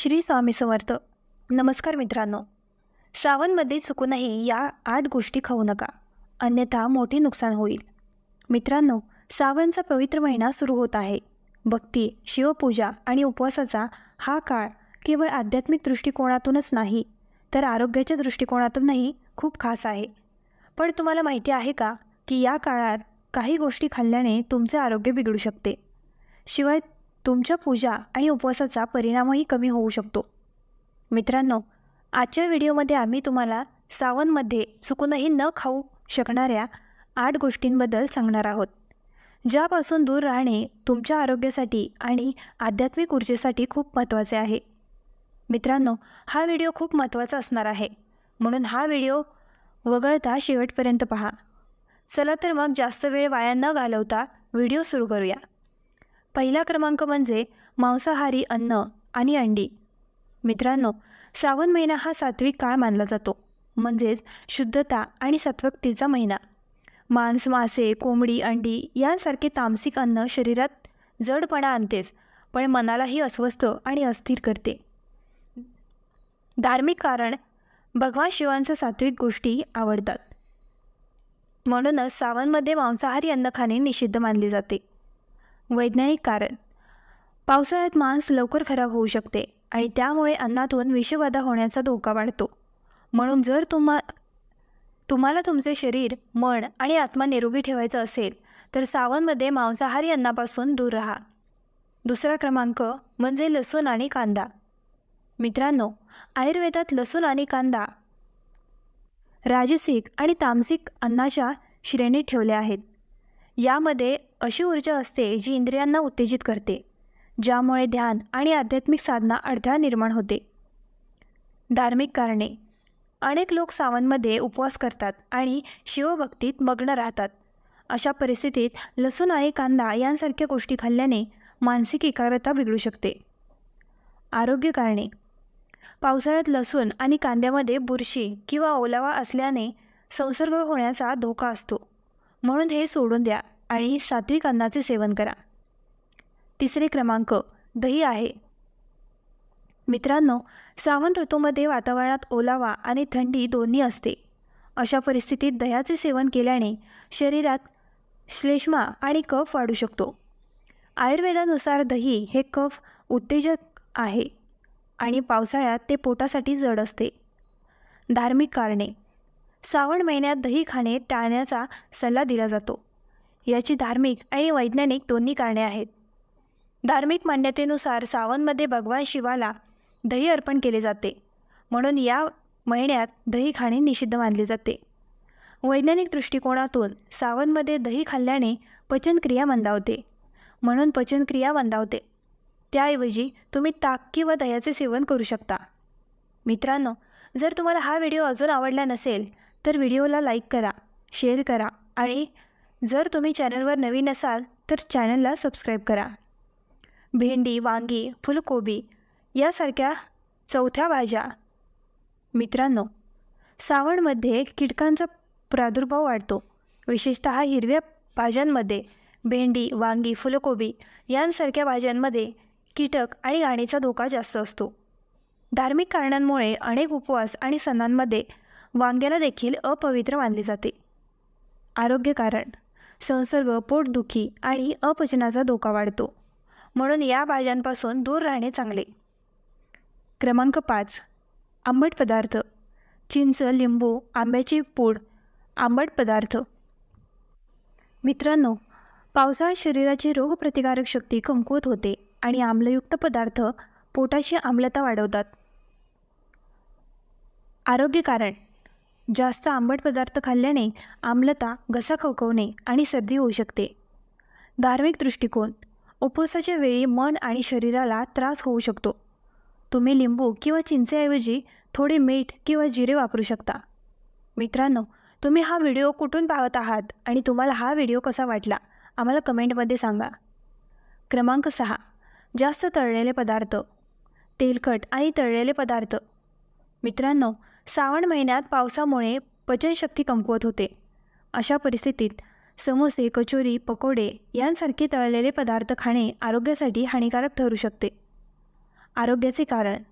श्री स्वामी समर्थ. नमस्कार मित्रांनो. श्रावणमध्ये चुकूनही या आठ गोष्टी खाऊ नका. अन्यथा मोठे नुकसान होईल. मित्रांनो श्रावणचा पवित्र महिना सुरू होत आहे. भक्ती शिवपूजा आणि उपवासाचा हा काळ केवळ आध्यात्मिक दृष्टिकोनातूनच नाही तर आरोग्याच्या दृष्टिकोनातूनही खूप खास आहे. पण तुम्हाला माहिती आहे का की या काळात काही गोष्टी खाल्ल्याने तुमचे आरोग्य बिघडू शकते. शिवाय तुमच्या पूजा आणि उपवासाचा परिणामही कमी होऊ शकतो. मित्रांनो आजच्या व्हिडिओमध्ये आम्ही तुम्हाला सावनमध्ये चुकूनही न खाऊ शकणाऱ्या आठ गोष्टींबद्दल सांगणार आहोत. ज्यापासून दूर राहणे तुमच्या आरोग्यासाठी आणि आध्यात्मिक ऊर्जेसाठी खूप महत्त्वाचे आहे. मित्रांनो हा व्हिडिओ खूप महत्त्वाचा असणार आहे. म्हणून हा व्हिडिओ वगळता शेवटपर्यंत पहा. चला तर मग जास्त वेळ वाया न घालवता व्हिडिओ सुरू करूया. पहिला क्रमांक म्हणजे मांसाहारी अन्न आणि अंडी. मित्रांनो श्रावण महिना हा सात्विक काळ मानला जातो. म्हणजेच शुद्धता आणि सत्वक्तीचा महिना. मांस मासे कोंबडी अंडी यांसारखे तामसिक अन्न शरीरात जडपणा आणतेच पण मनालाही अस्वस्थ आणि अस्थिर करते. धार्मिक कारण भगवान शिवांच्या सात्विक गोष्टी आवडतात. म्हणूनच सावनमध्ये मांसाहारी अन्न खाणे निषिद्ध मानले जाते. वैज्ञानिक कारण. पावसाळ्यात मांस लवकर खराब होऊ शकते आणि त्यामुळे अन्नातून विषबाधा होण्याचा धोका वाढतो. म्हणून जर तुम्हा तुम्हाला तुमचे शरीर मन आणि आत्मा निरोगी ठेवायचं असेल तर सावनमध्ये मांसाहारी अन्नापासून दूर राहा. दुसरा क्रमांक म्हणजे लसूण आणि कांदा. मित्रांनो आयुर्वेदात लसूण आणि कांदा राजसिक आणि तामसिक अन्नाच्या श्रेणीत ठेवल्या आहेत. यामध्ये अशी ऊर्जा असते जी इंद्रियांना उत्तेजित करते ज्यामुळे ध्यान आणि आध्यात्मिक साधना अडथळा निर्माण होते. धार्मिक कारणे. अनेक लोक सावनमध्ये उपवास करतात आणि शिवभक्तीत मग्न राहतात. अशा परिस्थितीत लसूण आणि कांदा यांसारख्या गोष्टी खाल्ल्याने मानसिक एकाग्रता बिघडू शकते. आरोग्य कारणे. पावसाळ्यात लसूण आणि कांद्यामध्ये बुरशी किंवा ओलावा असल्याने संसर्ग होण्याचा धोका असतो. म्हणून हे सोडून द्या. आणि सात्विक अन्नाचे सेवन करा. तिसरे क्रमांक दही आहे. मित्रांनो श्रावण ऋतूमध्ये वातावरणात ओलावा आणि थंडी दोन्ही असते. अशा परिस्थितीत दह्याचे सेवन केल्याने शरीरात श्लेष्मा आणि कफ वाढू शकतो. आयुर्वेदानुसार दही हे कफ उत्तेजक आहे आणि पावसाळ्यात ते पोटासाठी जड असते. धार्मिक कारणे श्रावण महिन्यात दही खाणे टाळण्याचा सल्ला दिला जातो. याची धार्मिक आणि वैज्ञानिक दोन्ही कारणे आहेत. धार्मिक मान्यतेनुसार सावनमध्ये भगवान शिवाला दही अर्पण केले जाते. म्हणून या महिन्यात दही खाणे निषिद्ध मानले जाते. वैज्ञानिक दृष्टिकोनातून सावनमध्ये दही खाल्ल्याने पचनक्रिया मंदावते. म्हणून पचनक्रिया मंदावते. त्याऐवजी तुम्ही ताक किंवा दह्याचे सेवन करू शकता. मित्रांनो जर तुम्हाला हा व्हिडिओ अजून आवडला नसेल तर व्हिडिओला लाईक करा शेअर करा आणि जर तुम्ही चॅनलवर नवीन असाल तर चॅनलला सबस्क्राईब करा. भेंडी वांगी फुलकोबी यासारख्या चौथ्या भाज्या. मित्रांनो सावणमध्ये कीटकांचा प्रादुर्भाव वाढतो. विशेषतः हिरव्या भाज्यांमध्ये भेंडी वांगी फुलकोबी यांसारख्या भाज्यांमध्ये कीटक आणि गाणीचा धोका जास्त असतो. धार्मिक कारणांमुळे अनेक उपवास आणि सणांमध्ये वांग्याला देखील अपवित्र मानले जाते. आरोग्य कारण संसर्ग पोटदुखी आणि अपचनाचा धोका वाढतो. म्हणून या भाज्यांपासून दूर राहणे चांगले. क्रमांक पाच. आंबट पदार्थ. चिंच लिंबू आंब्याची पूड आंबट पदार्थ. मित्रांनो पावसाळ्यात शरीराची रोगप्रतिकारक शक्ती कमकुवत होते आणि आम्लयुक्त पदार्थ पोटाची आम्लता वाढवतात. आरोग्य कारण. जास्त आंबट पदार्थ खाल्ल्याने आम्लता घसा खवखवणे आणि सर्दी होऊ शकते. धार्मिक दृष्टिकोन उपवासाच्या वेळी मन आणि शरीराला त्रास होऊ शकतो. तुम्ही लिंबू किंवा चिंचेऐवजी थोडे मीठ किंवा जिरे वापरू शकता. मित्रांनो तुम्ही हा व्हिडिओ कुठून पाहत आहात आणि तुम्हाला हा व्हिडिओ कसा वाटला आम्हाला कमेंटमध्ये सांगा. क्रमांक सहा जास्त तळलेले पदार्थ तेलकट आणि तळलेले पदार्थ. मित्रांनो श्रावण महिन्यात पावसामुळे पचनशक्ती कमकुवत होते. अशा परिस्थितीत समोसे कचोरी पकोडे यांसारखे तळलेले पदार्थ खाणे आरोग्यासाठी हानिकारक ठरू शकते. आरोग्याचे कारण.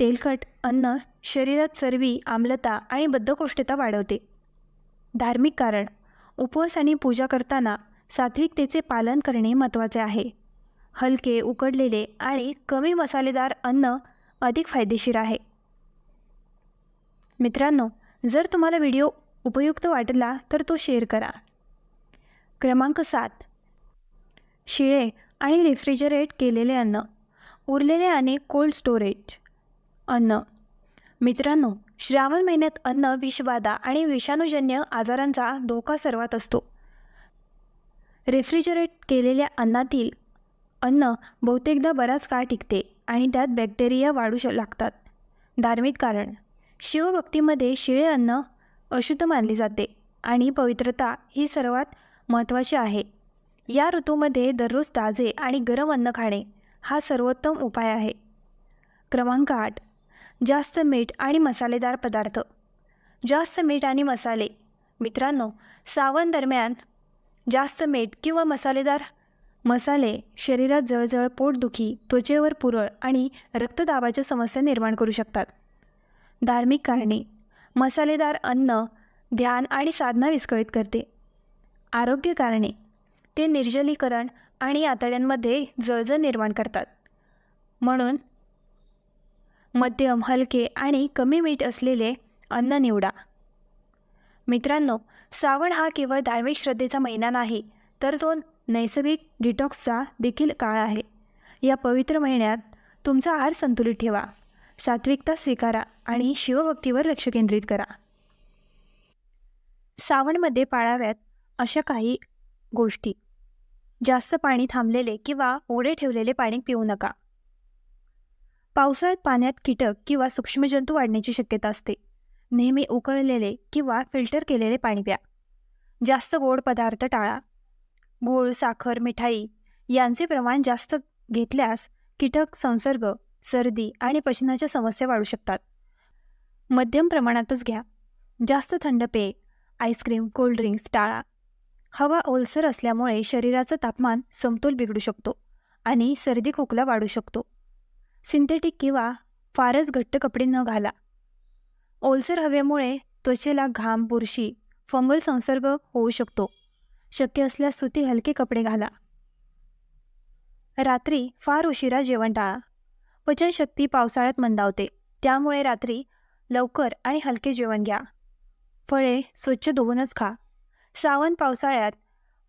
तेलकट अन्न शरीरात चरबी आम्लता आणि बद्धकोष्ठता वाढवते. धार्मिक कारण. उपवास आणि पूजा करताना सात्विकतेचे पालन करणे महत्त्वाचे आहे. हलके उकडलेले आणि कमी मसालेदार अन्न अधिक फायदेशीर आहे. मित्रांनो जर तुम्हाला व्हिडिओ उपयुक्त वाटला तर तो शेअर करा. क्रमांक सात. शिळे आणि रेफ्रिजरेट केलेले अन्न. उरलेले आणि कोल्ड स्टोरेज. अन्न. मित्रांनो श्रावण महिन्यात अन्न विषबाधा आणि विषाणूजन्य आजारांचा धोका सर्वात असतो. रेफ्रिजरेट केलेल्या अन्नातील अन्न बहुतेकदा बराच काळ टिकते आणि त्यात बॅक्टेरिया वाढू श लागतात. धार्मिक कारण. शिवभक्तीमध्ये शिळे अन्न अशुद्ध मानले जाते आणि पवित्रता ही सर्वात महत्त्वाची आहे. या ऋतूमध्ये दररोज ताजे आणि गरम अन्न खाणे हा सर्वोत्तम उपाय आहे. क्रमांक आठ. जास्त मीठ आणि मसालेदार पदार्थ. जास्त मीठ आणि मसाले. मित्रांनो सावन दरम्यान जास्त मीठ किंवा मसालेदार मसाले शरीरात जळजळ पोटदुखी त्वचेवर पुरळ आणि रक्तदाबाच्या समस्या निर्माण करू शकतात. धार्मिक कारणे. मसालेदार अन्न ध्यान आणि साधना विस्कळीत करते. आरोग्य कारणे. ते निर्जलीकरण आणि आतड्यांमध्ये जळजळ निर्माण करतात. म्हणून मध्यम हलके आणि कमी मीठ असलेले अन्न निवडा. मित्रांनो श्रावण हा केवळ धार्मिक श्रद्धेचा महिना नाही तर तो नैसर्गिक डिटॉक्सचा देखील काळ आहे. या पवित्र महिन्यात तुमचा आहार संतुलित ठेवा. सात्विकता स्वीकारा आणि शिवभक्तीवर लक्ष केंद्रित करा. सावणमध्ये पाळाव्यात अशा काही गोष्टी. जास्त पाणी थांबलेले किंवा ओढे ठेवलेले पाणी पिऊ नका. पावसाळ्यात पाण्यात कीटक किंवा सूक्ष्मजंतू वाढण्याची शक्यता असते. नेहमी उकळलेले किंवा फिल्टर केलेले पाणी प्या. जास्त गोड पदार्थ टाळा. गूळ साखर मिठाई यांचे प्रमाण जास्त घेतल्यास कीटक संसर्ग सर्दी आणि पचनाच्या समस्या वाढू शकतात. मध्यम प्रमाणातच घ्या. जास्त थंड पेय आईस्क्रीम कोल्ड्रिंक्स टाळा. हवा ओलसर असल्यामुळे शरीराचं तापमान समतोल बिघडू शकतो आणि सर्दी खोकला वाढू शकतो. सिंथेटिक किंवा फारच घट्ट कपडे न घाला. ओलसर हवेमुळे त्वचेला घाम बुरशी फंगल संसर्ग होऊ शकतो. शक्य असल्यास सुती हलके कपडे घाला. रात्री फार उशिरा जेवण टाळा. पचनशक्ती पावसाळ्यात मंदावते. त्यामुळे रात्री लवकर आणि हलके जेवण घ्या. फळे स्वच्छ धुवूनच खा. श्रावण पावसाळ्यात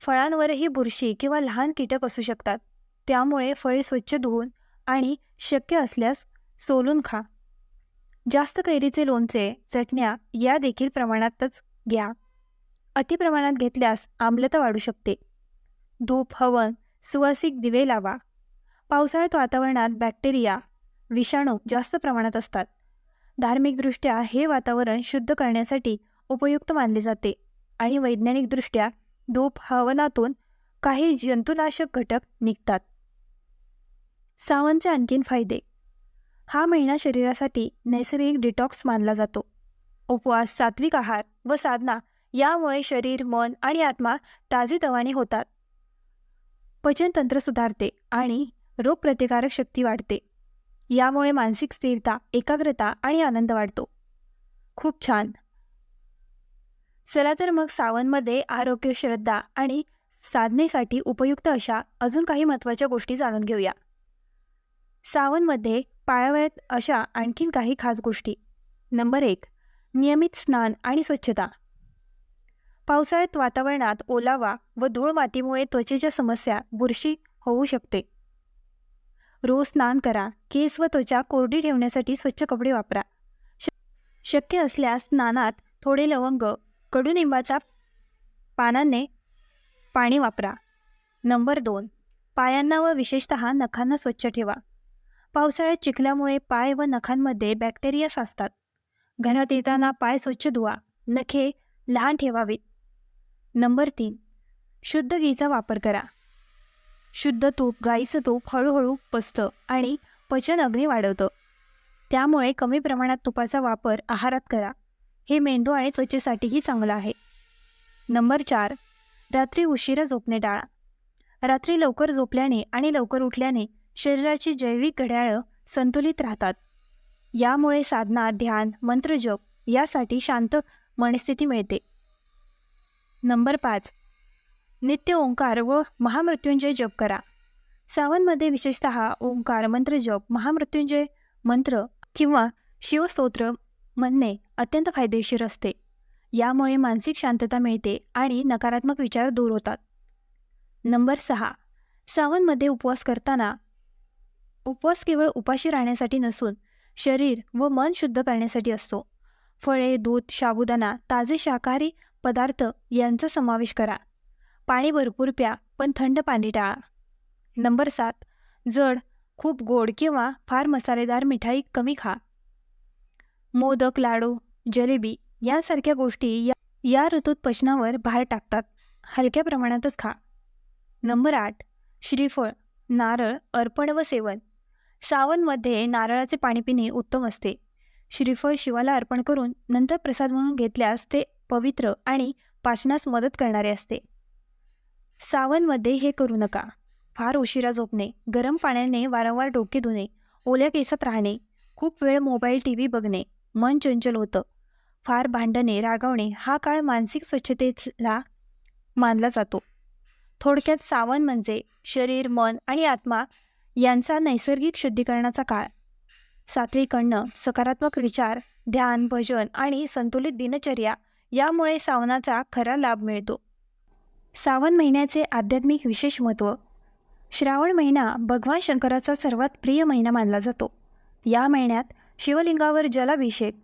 फळांवरही बुरशी किंवा लहान कीटक असू शकतात. त्यामुळे फळे स्वच्छ धुवून आणि शक्य असल्यास सोलून खा. जास्त कैरीचे लोणचे चटण्या या देखील प्रमाणातच घ्या. अतिप्रमाणात घेतल्यास आम्लता वाढू शकते. धूप हवन सुवासिक दिवे लावा. पावसाळ्यात वातावरणात बॅक्टेरिया विषाणू जास्त प्रमाणात असतात. धार्मिकदृष्ट्या हे वातावरण शुद्ध करण्यासाठी उपयुक्त मानले जाते आणि वैज्ञानिकदृष्ट्या धूप हवनातून काही जंतुनाशक घटक निघतात. सावनचे आणखीन फायदे. हा महिना शरीरासाठी नैसर्गिक डिटॉक्स मानला जातो. उपवास सात्विक आहार व साधना यामुळे शरीर मन आणि आत्मा ताजेतवाने होतात. पचनतंत्र सुधारते आणि रोगप्रतिकारक शक्ती वाढते. यामुळे मानसिक स्थिरता एकाग्रता आणि आनंद वाढतो. खूप छान. चला तर मग सावनमध्ये आरोग्य श्रद्धा आणि साधनेसाठी उपयुक्त अशा अजून काही महत्त्वाच्या गोष्टी जाणून घेऊया. सावनमध्ये पाळावयात अशा आणखीन काही खास गोष्टी. नंबर एक नियमित स्नान आणि स्वच्छता. पावसाळ्यात वातावरणात ओलावा व धूळ मातीमुळे त्वचेच्या समस्या बुरशी होऊ शकते. रोज स्नान करा. केस व त्वचा कोरडी ठेवण्यासाठी स्वच्छ कपडे वापरा. श शक्य असल्यास स्नानात थोडे लवंग कडुनिंबाचा पानांने पाणी वापरा. नंबर दोन पायांना व विशेषत नखांना स्वच्छ ठेवा. पावसाळ्यात चिखल्यामुळे पाय व नखांमध्ये बॅक्टेरिया साचतात. घरात येताना पाय स्वच्छ धुवा. नखे लहान ठेवावेत. नंबर तीन शुद्ध घीचा वापर करा. शुद्ध तूप गाईचं तूप हळूहळू पचतं आणि पचन अग्नी वाढवतं. त्यामुळे कमी प्रमाणात तुपाचा वापर आहारात करा. हे मेंदू आणि त्वचेसाठीही चांगलं आहे. नंबर चार रात्री उशिरा झोपणे टाळा. रात्री लवकर झोपल्याने आणि लवकर उठल्याने शरीराची जैविक घड्याळं संतुलित राहतात. यामुळे साधना ध्यान मंत्रजप यासाठी शांत मनस्थिती मिळते. नंबर पाच नित्य ओंकार व महामृत्युंजय जप करा. सावनमध्ये विशेषत ओंकार मंत्र जप महामृत्युंजय मंत्र किंवा शिवस्तोत्र म्हणणे अत्यंत फायदेशीर असते. यामुळे मानसिक शांतता मिळते आणि नकारात्मक विचार दूर होतात. नंबर सहा. सावनमध्ये उपवास करताना उपवास केवळ उपाशी राहण्यासाठी नसून शरीर व मन शुद्ध करण्यासाठी असतो. फळे दूध साबुदाणा ताजे शाकाहारी पदार्थ यांचा समावेश करा. पाणी भरपूर प्या पण थंड पाणी टाळा. नंबर सात जड खूप गोड किंवा फार मसालेदार मिठाई कमी खा. मोदक लाडू जलेबी यासारख्या गोष्टी या या ऋतूत पचनावर भार टाकतात. हलक्या प्रमाणातच खा. नंबर आठ श्रीफळ नारळ अर्पण व सेवन. सावनमध्ये नारळाचे पाणी पिणे उत्तम असते. श्रीफळ शिवाला अर्पण करून नंतर प्रसाद म्हणून घेतल्यास ते पवित्र आणि पाचनास मदत करणारे असते. सावनमध्ये हे करू नका. फार उशिरा झोपणे गरम पाण्याने वारंवार डोके धुणे ओल्या केसात राहणे खूप वेळ मोबाईल टी व्ही बघणे मन चंचल होतं. फार भांडणे रागवणे हा काळ मानसिक स्वच्छतेला मानला जातो. थोडक्यात सावन म्हणजे शरीर मन आणि आत्मा यांचा नैसर्गिक शुद्धीकरणाचा काळ. सात्विक अन्न सकारात्मक विचार ध्यान भजन आणि संतुलित दिनचर्या यामुळे सावनाचा खरा लाभ मिळतो. सावन महिन्याचे आध्यात्मिक विशेष महत्त्व. श्रावण महिना भगवान शंकराचा सर्वात प्रिय महिना मानला जातो. या महिन्यात शिवलिंगावर जलाभिषेक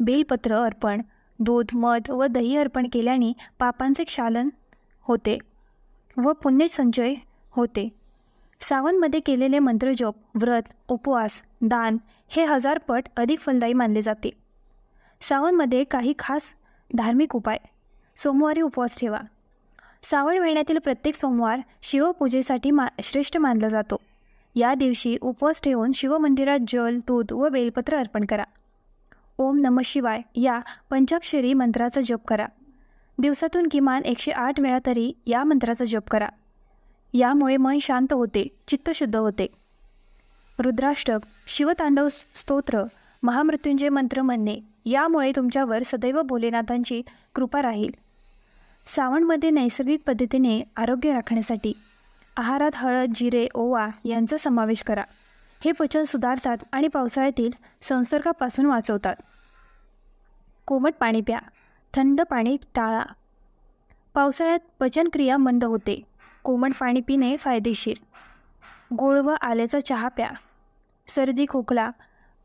बेलपत्र अर्पण दूध मध व दही अर्पण केल्याने पापांचे क्षालन होते व पुण्यसंचय होते. सावनमध्ये केलेले मंत्रजप व्रत उपवास दान हे हजार पट अधिक फलदायी मानले जाते. सावनमध्ये काही खास धार्मिक उपाय. सोमवारी उपवास ठेवा. श्रावण महिन्यातील प्रत्येक सोमवार शिवपूजेसाठी मा श्रेष्ठ मानला जातो. या दिवशी उपवास ठेवून शिवमंदिरात जल दूध व बेलपत्र अर्पण करा. ओम नम शिवाय या पंचाक्षरी मंत्राचा जप करा. दिवसातून किमान एकशे आठ वेळा तरी या मंत्राचा जप करा. यामुळे मन शांत होते चित्त शुद्ध होते. रुद्राष्टक शिवतांडव स्तोत्र महामृत्युंजय मंत्र म्हणणे यामुळे तुमच्यावर सदैव भोलेनाथांची कृपा राहील. सावणमध्ये नैसर्गिक पद्धतीने आरोग्य राखण्यासाठी आहारात हळद जिरे ओवा यांचा समावेश करा. हे पचन सुधारतात आणि पावसाळ्यातील संसर्गापासून वाचवतात. कोमट पाणी प्या. थंड पाणी टाळा. पावसाळ्यात पचनक्रिया मंद होते. कोमट पाणी पिणे फायदेशीर. गोळ व आल्याचा चहा प्या. सर्दी खोकला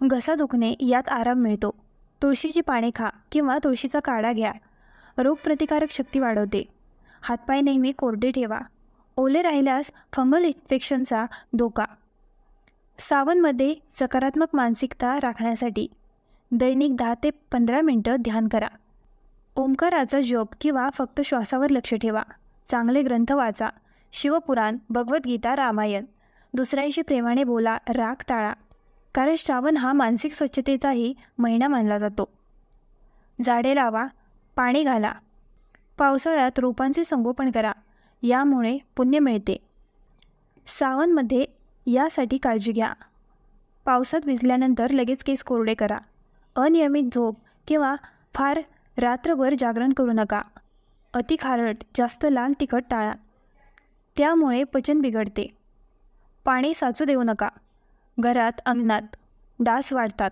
घसा दुखणे यात आराम मिळतो. तुळशीची पाने खा किंवा तुळशीचा काढा घ्या. रोगप्रतिकारक शक्ती वाढवते. हातपाय नेहमी कोरडे ठेवा. ओले राहिल्यास फंगल इन्फेक्शनचा धोका. सावनमध्ये सकारात्मक मानसिकता राखण्यासाठी दैनिक दहा ते पंधरा मिनटं ध्यान करा. ओंकाराचा जप किंवा फक्त श्वासावर लक्ष ठेवा. चांगले ग्रंथ वाचा. शिवपुराण भगवद्गीता रामायण. दुसऱ्यांशी प्रेमाने बोला राग टाळा. कारण श्रावण हा मानसिक स्वच्छतेचाही महिना मानला जातो. झाडे लावा. पाणी घाला. पावसाळ्यात रोपांचे संगोपन करा. यामुळे पुण्य मिळते. सावनमध्ये यासाठी काळजी घ्या. पावसात भिजल्यानंतर लगेच केस कोरडे करा. अनियमित झोप किंवा फार रात्रभर जागरण करू नका. अति खारट जास्त लाल तिखट टाळा. त्यामुळे पचन बिघडते. पाणी साचू देऊ नका. घरात अंगणात डास वाढतात.